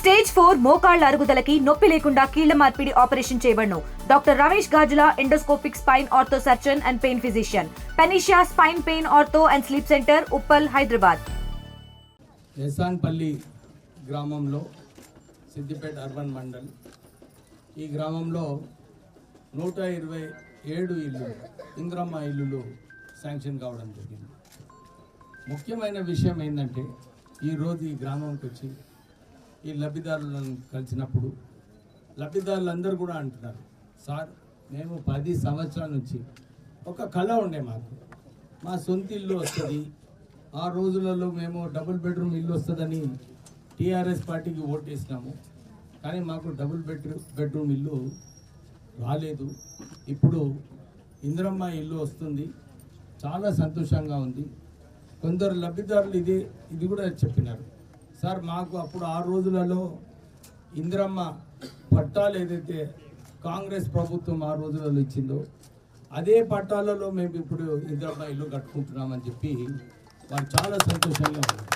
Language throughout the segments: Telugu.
స్టేజ్ ఫోర్ మోకాళ్ళ అరుగుదలకి నొప్పి లేకుండా కీళ్ళ మార్పిడి operation చేయబడను. Doctor Ramesh Gajula endoscopic spine ortho surgeon and pain physician. పెనిషియా spine pain ortho and sleep centre Uppal Hyderabad. Esanpalli గ్రామంలో సిద్దిపేట అర్బన్ మండల్. ఈ గ్రామంలో నూట ఇరవై ఏడు ఇల్లు ఇంద్రమ్మ ఇల్లులు శాంక్షన్ కావడం జరిగింది. ముఖ్యమైన విషయం ఏంటంటే ఈరోజు ఈ గ్రామంకి వచ్చి ఈ లబ్ధిదారులను కలిసినప్పుడు లబ్ధిదారులందరూ కూడా అంటున్నారు సార్ మేము పది సంవత్సరాల నుంచి ఒక కళ ఉండే మాకు. మా సొంత ఇల్లు వస్తుంది. ఆ రోజులలో మేము డబుల్ బెడ్రూమ్ ఇల్లు వస్తుందని టీఆర్ఎస్ పార్టీకి ఓటేసినాము కానీ మాకు డబుల్ బెడ్రూమ్ బెడ్రూమ్ ఇల్లు రాలేదు. ఇప్పుడు ఇందిరమ్మ ఇల్లు వస్తుంది. చాలా సంతోషంగా ఉంది. కొందరు లబ్ధిదారులు ఇది ఇది కూడా చెప్పినారు. సార్ మాకు అప్పుడు ఆ రోజులలో ఇందిరమ్మ పట్టాలు ఏదైతే కాంగ్రెస్ ప్రభుత్వం ఆ రోజులలో ఇచ్చిందో అదే పట్టాలలో మేము ఇప్పుడు ఇందిరమ్మ ఇల్లు కట్టుకుంటున్నామని చెప్పి వారు చాలా సంతోషంగా ఉన్నారు.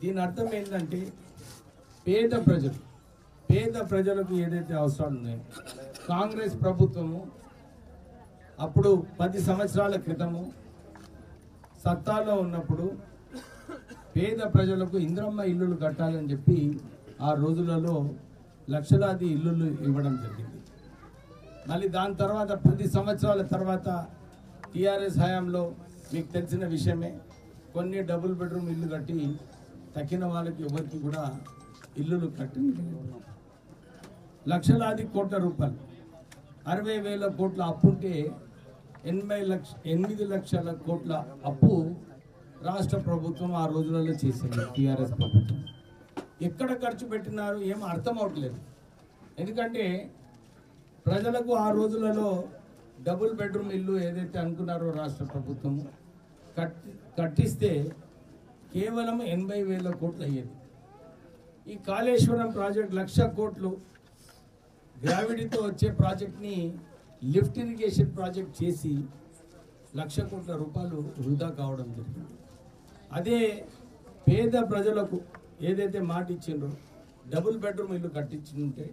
దీని అర్థం ఏంటంటే పేద ప్రజలు పేద ప్రజలకు ఏదైతే అవసరాలు ఉన్నాయో కాంగ్రెస్ ప్రభుత్వము అప్పుడు పది సంవత్సరాల క్రితము సత్తాలో ఉన్నప్పుడు పేద ప్రజలకు ఇంద్రమ్మ ఇల్లులు కట్టాలని చెప్పి ఆ రోజులలో లక్షలాది ఇల్లులు ఇవ్వడం జరిగింది. మళ్ళీ దాని తర్వాత పది సంవత్సరాల తర్వాత టీఆర్ఎస్ హయాంలో మీకు తెలిసిన విషయమే కొన్ని డబుల్ బెడ్రూమ్ ఇల్లు కట్టి తక్కిన వాళ్ళకి ఎవరికి కూడా ఇల్లులు కట్టి లక్షలాది కోట్ల రూపాయలు. అరవై వేల కోట్ల అప్పు ఉంటే ఎనభై లక్ష ఎనిమిది లక్షల కోట్ల అప్పు రాష్ట్ర ప్రభుత్వం ఆ రోజులలో చేసింది టీఆర్ఎస్ ప్రభుత్వం. ఎక్కడ ఖర్చు పెట్టినారు ఏం అర్థం అవట్లేదు. ఎందుకంటే ప్రజలకు ఆ రోజులలో డబుల్ బెడ్రూమ్ ఇల్లు ఏదైతే అనుకున్నారో రాష్ట్ర ప్రభుత్వం కట్టి కట్టిస్తే కేవలం ఎనభై వేల కోట్లు అయ్యేది. ఈ కాళేశ్వరం ప్రాజెక్ట్ లక్ష కోట్లు గ్రావిటీతో వచ్చే ప్రాజెక్ట్ని లిఫ్ట్ ఇరిగేషన్ ప్రాజెక్ట్ చేసి లక్ష కోట్ల రూపాయలు వృధా కావడం జరిగింది. అదే పేద ప్రజలకు ఏదైతే మాట ఇచ్చిండ్రో డబుల్ బెడ్రూమ్ ఇల్లు కట్టించుంటే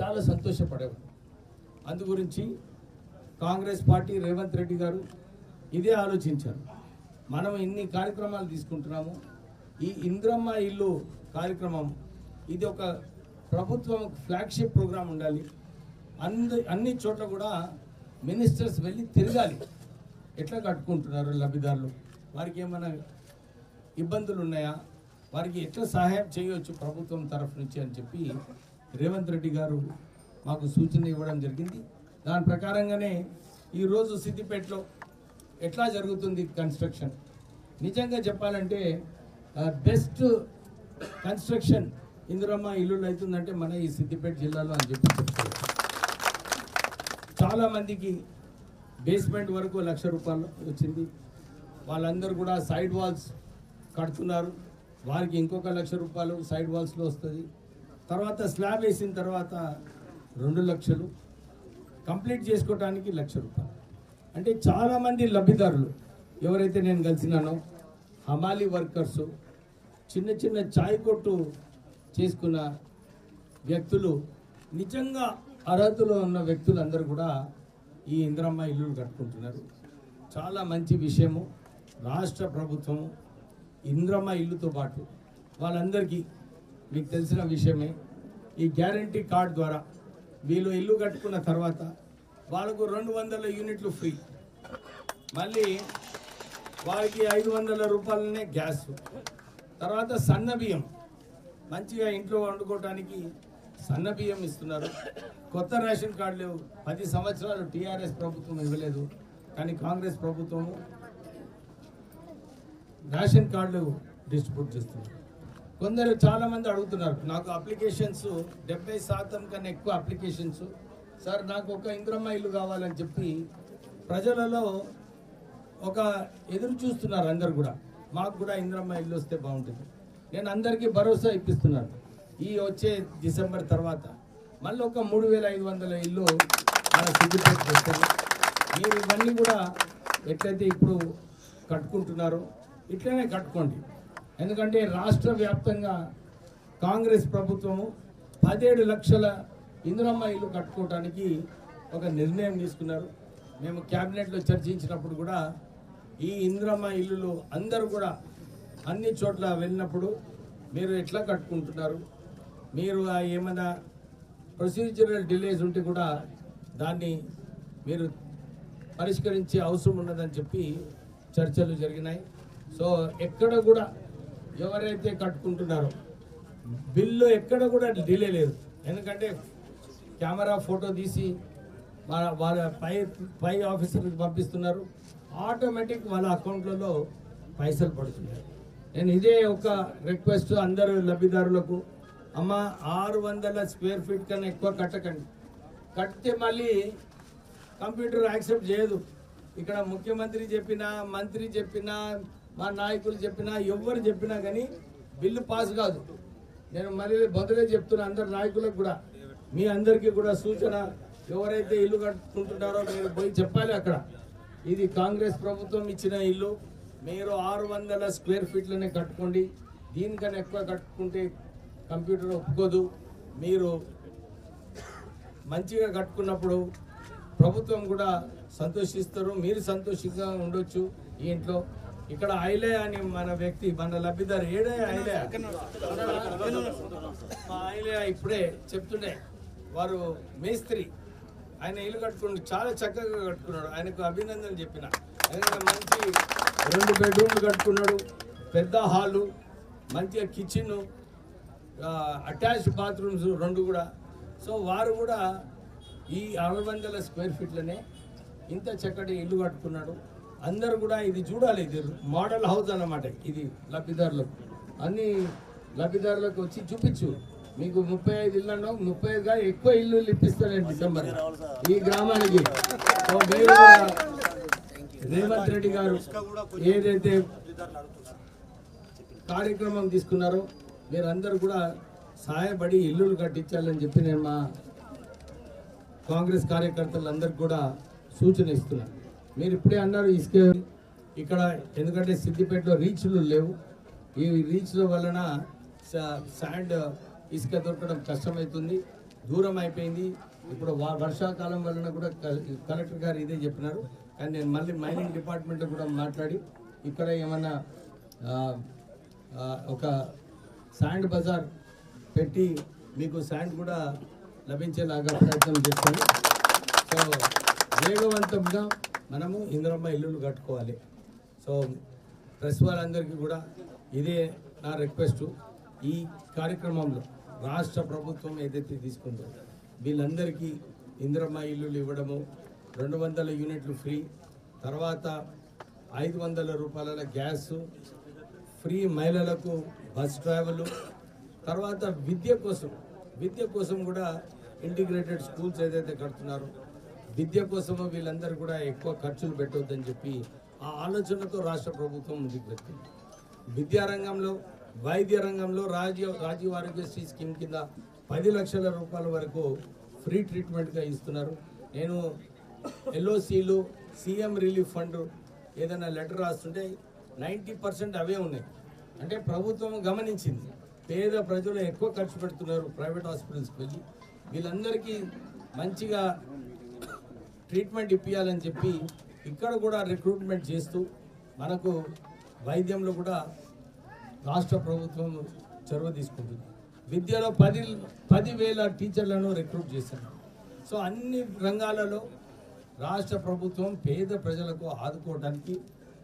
చాలా సంతోషపడేవారు. అందు గురించి కాంగ్రెస్ పార్టీ రేవంత్ రెడ్డి గారు ఇదే ఆలోచించారు. మనం ఇన్ని కార్యక్రమాలు తీసుకుంటున్నాము. ఈ ఇంద్రమ్మ ఇల్లు కార్యక్రమం ఇది ఒక ప్రభుత్వం ఫ్లాగ్షిప్ ప్రోగ్రాం ఉండాలి. అందు అన్ని చోట్ల కూడా మినిస్టర్స్ వెళ్ళి తిరగాలి. ఎట్లా కట్టుకుంటున్నారు లబ్ధిదారులు? వారికి ఏమైనా ఇబ్బందులు ఉన్నాయా వారికి ఎట్లా సహాయం చేయవచ్చు ప్రభుత్వం తరఫు నుంచి అని చెప్పి రేవంత్ రెడ్డి గారు మాకు సూచన ఇవ్వడం జరిగింది. దాని ప్రకారంగానే ఈరోజు సిద్దిపేటలో ఎట్లా జరుగుతుంది కన్స్ట్రక్షన్? నిజంగా చెప్పాలంటే బెస్ట్ కన్స్ట్రక్షన్ ఇందిరమ్మ ఇల్లులు అవుతుందంటే మన ఈ సిద్దిపేట జిల్లాలో అని చెప్పి చెప్తారు. బేస్మెంట్ వరకు లక్ష రూపాయలు వచ్చింది. వాళ్ళందరూ కూడా సైడ్ వాల్స్ కడుతున్నారు. వారికి ఇంకొక లక్ష రూపాయలు సైడ్ వాల్స్లో వస్తుంది. తర్వాత స్లాబ్ వేసిన తర్వాత రెండు లక్షలు కంప్లీట్ చేసుకోవడానికి లక్ష రూపాయలు. అంటే చాలామంది లబ్ధిదారులు ఎవరైతే నేను కలిసినానో హమాలి వర్కర్స్ చిన్న చిన్న చాయ్ కొట్టు చేసుకున్న వ్యక్తులు నిజంగా అర్హతలో ఉన్న వ్యక్తులందరూ కూడా ఈ ఇంద్రమ్మ ఇల్లులు కట్టుకుంటున్నారు. చాలా మంచి విషయము. రాష్ట్ర ప్రభుత్వము ఇంద్రమ్మ ఇల్లుతో పాటు వాళ్ళందరికీ మీకు తెలిసిన విషయమే ఈ గ్యారంటీ కార్డ్ ద్వారా వీళ్ళు ఇల్లు కట్టుకున్న తర్వాత వాళ్ళకు రెండు వందల యూనిట్లు ఫ్రీ. మళ్ళీ వారికి ఐదు వందల రూపాయలనే గ్యాస్. తర్వాత సన్న బియ్యం. మంచిగా ఇంట్లో వండుకోవడానికి సన్న బియ్యం ఇస్తున్నారు. కొత్త రేషన్ కార్డులు పది సంవత్సరాలు టీఆర్ఎస్ ప్రభుత్వం ఇవ్వలేదు. కానీ కాంగ్రెస్ ప్రభుత్వము రేషన్ కార్డులు డిస్ట్రిబ్యూట్ చేస్తున్నారు. కొందరు చాలామంది అడుగుతున్నారు నాకు అప్లికేషన్స్ డెబ్బై శాతం కన్నా ఎక్కువ అప్లికేషన్స్. సార్ నాకు ఒక ఇంద్రమ్మ ఇల్లు కావాలని చెప్పి ప్రజలలో ఒక ఎదురు చూస్తున్నారు అందరు కూడా. మాకు కూడా ఇంద్రమ్మ ఇల్లు వస్తే బాగుంటుంది. నేను అందరికీ భరోసా ఇప్పిస్తున్నాను. ఈ వచ్చే డిసెంబర్ తర్వాత మళ్ళీ ఒక మూడు వేల ఐదు వందల ఇల్లు మన సిద్ధిపేట మీరు ఇవన్నీ కూడా ఎట్లయితే ఇప్పుడు కట్టుకుంటున్నారో ఇట్లనే కట్టుకోండి. ఎందుకంటే రాష్ట్ర వ్యాప్తంగా కాంగ్రెస్ ప్రభుత్వము పదిహేడు లక్షల ఇందిరమ్మ ఇల్లు కట్టుకోవడానికి ఒక నిర్ణయం తీసుకున్నారు. మేము క్యాబినెట్లో చర్చించినప్పుడు కూడా ఈ ఇందిరమ్మ ఇల్లులు అందరూ కూడా అన్ని చోట్ల వెళ్ళినప్పుడు మీరు ఎట్లా కట్టుకుంటున్నారు? మీరు ఆ ఏమైనా ప్రొసీజరల్ డిలేస్ ఉంటే కూడా దాన్ని మీరు పరిష్కరించే అవసరం ఉన్నదని చెప్పి చర్చలు జరిగినాయి. సో ఎక్కడ కూడా ఎవరైతే కట్టుకుంటున్నారో బిల్లు ఎక్కడ కూడా డిలే లేదు. ఎందుకంటే కెమెరా ఫోటో తీసి వాళ్ళ వాళ్ళ పై పై ఆఫీసర్కి పంపిస్తున్నారు. ఆటోమేటిక్ వాళ్ళ అకౌంట్లలో పైసలు పడుతున్నాయి. నేను ఇదే ఒక రిక్వెస్ట్ అందరు లబ్ధిదారులకు. అమ్మ ఆరు వందల స్క్వేర్ ఫీట్ కన్నా ఎక్కువ కట్టకండి. కట్టితే మళ్ళీ కంప్యూటర్ యాక్సెప్ట్ చేయదు. ఇక్కడ ముఖ్యమంత్రి చెప్పినా మంత్రి చెప్పినా మా నాయకులు చెప్పినా ఎవరు చెప్పినా కానీ బిల్లు పాస్ కాదు. నేను మళ్ళీ బదులే చెప్తున్నా అందరు నాయకులకు కూడా. మీ అందరికీ కూడా సూచన ఎవరైతే ఇల్లు కట్టుకుంటున్నారో మీరు పోయి చెప్పాలి అక్కడ. ఇది కాంగ్రెస్ ప్రభుత్వం ఇచ్చిన ఇల్లు. మీరు ఆరు వందల స్క్వేర్ ఫీట్లనే కట్టుకోండి. దీనికన్నా ఎక్కువ కట్టుకుంటే కంప్యూటర్ ఒప్పుకోదు. మీరు మంచిగా కట్టుకున్నప్పుడు ప్రభుత్వం కూడా సంతోషిస్తారు. మీరు సంతోషంగా ఉండొచ్చు ఈ ఇంట్లో. ఇక్కడ ఐలే అని మన వ్యక్తి మన లబ్ధిదారు ఏడే ఐలే మా ఐలే ఇప్పుడే చెప్తుండే. వారు మేస్త్రి ఆయన ఇల్లు కట్టుకుని చాలా చక్కగా కట్టుకున్నాడు. ఆయనకు అభినందనలు చెప్పిన. మంచి రెండు బెడ్రూమ్లు కట్టుకున్నాడు. పెద్ద హాలు మంచిగా కిచెన్ అటాచ్డ్ బాత్రూమ్స్ రెండు కూడా. సో వారు కూడా ఈ ఆరు వందల స్క్వేర్ ఫీట్లనే ఇంత చక్కటి ఇల్లు కట్టుకున్నాడు. అందరు కూడా ఇది చూడాలి. ఇది మోడల్ హౌస్ అన్నమాట. ఇది లబ్ధిదారులకు. అన్ని లబ్ధిదారులకు వచ్చి చూపించు. మీకు ముప్పై ఐదు ఇళ్ళు అన్నావు. ముప్పై ఐదుగా ఎక్కువ ఇల్లు ఇప్పిస్తానండి డిసెంబర్. ఈ గ్రామానికి. రేవంత్ రెడ్డి గారు ఏదైతే కార్యక్రమం తీసుకున్నారో మీరందరూ కూడా సహాయపడి ఇల్లులు కట్టించాలని చెప్పి నేను మా కాంగ్రెస్ కార్యకర్తలందరికీ కూడా సూచన ఇస్తున్నాను. మీరు ఇప్పుడే అన్నారు ఇసుక ఇక్కడ ఎందుకంటే సిద్దిపేటలో రీచ్లు లేవు. ఈ రీచ్ల వలన శాండ్ ఇసుక దొరకడం కష్టమవుతుంది దూరం అయిపోయింది. ఇప్పుడు వర్షాకాలం వలన కూడా క- కలెక్టర్ గారు ఇదే చెప్పినారు. కానీ నేను మళ్ళీ మైనింగ్ డిపార్ట్మెంట్ కూడా మాట్లాడి ఇక్కడ ఏమన్నా ఒక శాండ్ బజార్ పెట్టి మీకు శాండ్ కూడా లభించేలాగా ప్రయత్నం చేస్తాను. సో వేగవంతంగా మనము ఇంద్రమ్మ ఇల్లులు కట్టుకోవాలి. సో ప్రెస్ వాళ్ళందరికీ కూడా ఇదే నా రిక్వెస్ట్ ఈ కార్యక్రమంలో రాష్ట్ర ప్రభుత్వం ఏదైతే తీసుకుందో వీళ్ళందరికీ ఇంద్రమ్మ ఇల్లులు ఇవ్వడము రెండు వందల యూనిట్లు ఫ్రీ తర్వాత ఐదు వందల రూపాయల గ్యాస్ ఫ్రీ మహిళలకు బస్ ట్రావెల్ తర్వాత విద్య కోసం విద్య కోసం కూడా ఇంటిగ్రేటెడ్ స్కూల్స్ ఏదైతే కడుతున్నారో విద్య కోసం వీళ్ళందరూ కూడా ఎక్కువ ఖర్చులు పెట్టొద్దని చెప్పి ఆ ఆలోచనతో రాష్ట్ర ప్రభుత్వం ముందుకు పెట్టింది విద్యారంగంలో వైద్య రంగంలో రాజీవ్ రాజీవ్ ఆరోగ్యశ్రీ స్కీమ్ కింద పది లక్షల రూపాయల వరకు ఫ్రీ ట్రీట్మెంట్గా ఇస్తున్నారు. నేను ఎల్ఓసీలు సీఎం రిలీఫ్ ఫండ్ ఏదైనా లెటర్ రాస్తుంటే నైంటీ పర్సెంట్ అవే ఉన్నాయి. అంటే ప్రభుత్వం గమనించింది. పేద ప్రజలు ఎక్కువ ఖర్చు పెడుతున్నారు ప్రైవేట్ హాస్పిటల్స్కి వెళ్ళి. వీళ్ళందరికీ మంచిగా ట్రీట్మెంట్ ఇప్పించాలని చెప్పి ఇక్కడ కూడా రిక్రూట్మెంట్ చేస్తూ మనకు వైద్యంలో కూడా రాష్ట్ర ప్రభుత్వం చొరవ తీసుకుంటుంది. విద్యలో పది పదివేల టీచర్లను రిక్రూట్ చేశారు. సో అన్ని రంగాలలో రాష్ట్ర ప్రభుత్వం పేద ప్రజలకు ఆదుకోవడానికి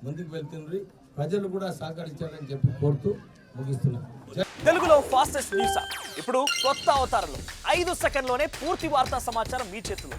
ముందుకు వెళ్తుంది. ప్రజలు కూడా సహకరించాలని చెప్పి కోరుతూ ముగిస్తున్నాను తెలుగులో ఫాస్టెస్ట్ న్యూస్ ఇప్పుడు కొత్త అవతారంలో ఐదు సెకండ్లోనే పూర్తి వార్తా సమాచారం మీ చేతిలో.